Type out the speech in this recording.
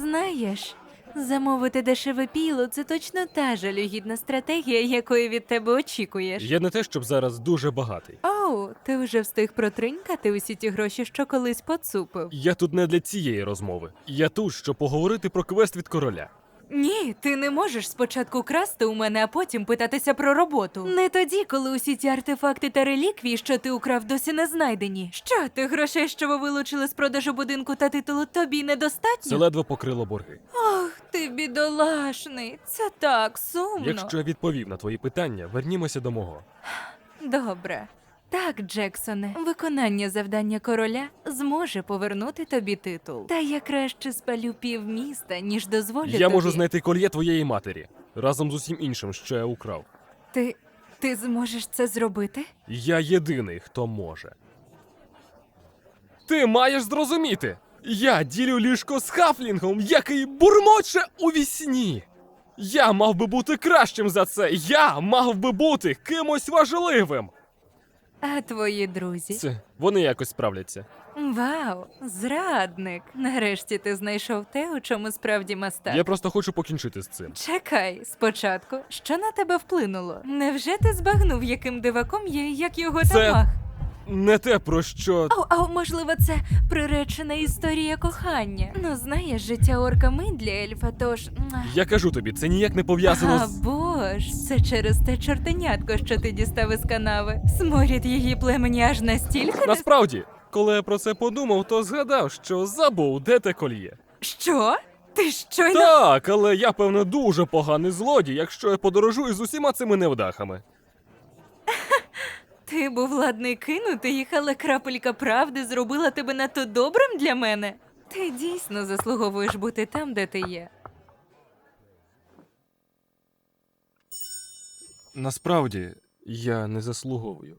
Знаєш, замовити дешеве піло це точно та жалюгідна стратегія, якої від тебе очікуєш. Я не те, щоб зараз дуже багатий. Оу, ти вже встиг протринькати усі ті гроші, що колись поцупив. Я тут не для цієї розмови. Я тут, щоб поговорити про квест від короля. Ні, ти не можеш спочатку красти у мене, а потім питатися про роботу. Не тоді, коли усі ці артефакти та реліквії, що ти украв, досі не знайдені. Що ти грошей, що ви вилучили з продажу будинку та титулу, тобі недостатньо? Це ледве покрило борги. Ох, ти бідолашний, це так сумно. Якщо я відповів на твої питання, вернімося до мого. Добре. Так, Джексоне, виконання завдання короля зможе повернути тобі титул. Та я краще спалю півміста, ніж дозволю Я тобі. можу знайти кольє твоєї матері разом з усім іншим, що я украв. Ти. ти зможеш це зробити? Я єдиний, хто може. Ти маєш зрозуміти! Я ділю ліжко з хафлінгом, який бурмоче у вісні. Я мав би бути кращим за це. Я мав би бути кимось важливим. А твої друзі? Це вони якось справляться. Вау, зрадник. Нарешті ти знайшов те, у чому справді мастак. Я просто хочу покінчити з цим. Чекай, спочатку, що на тебе вплинуло? Невже ти збагнув, яким диваком є, як його Це- тамах? Не те, про що. А, а можливо, це приречена історія кохання. Ну, знаєш, життя орка мить для ельфа, тож. Я кажу тобі, це ніяк не пов'язано з. Бож, це через те чортенятко, що ти дістав із канави. Сморід її племені аж настільки. не- Насправді, коли я про це подумав, то згадав, що забув, де те кольє. Що? Ти щойно. Так, але я, певно, дуже поганий злодій, якщо я подорожую з усіма цими невдахами. Ти був ладний кинути їх, але крапелька правди зробила тебе надто добрим для мене. Ти дійсно заслуговуєш бути там, де ти є. Насправді, я не заслуговую.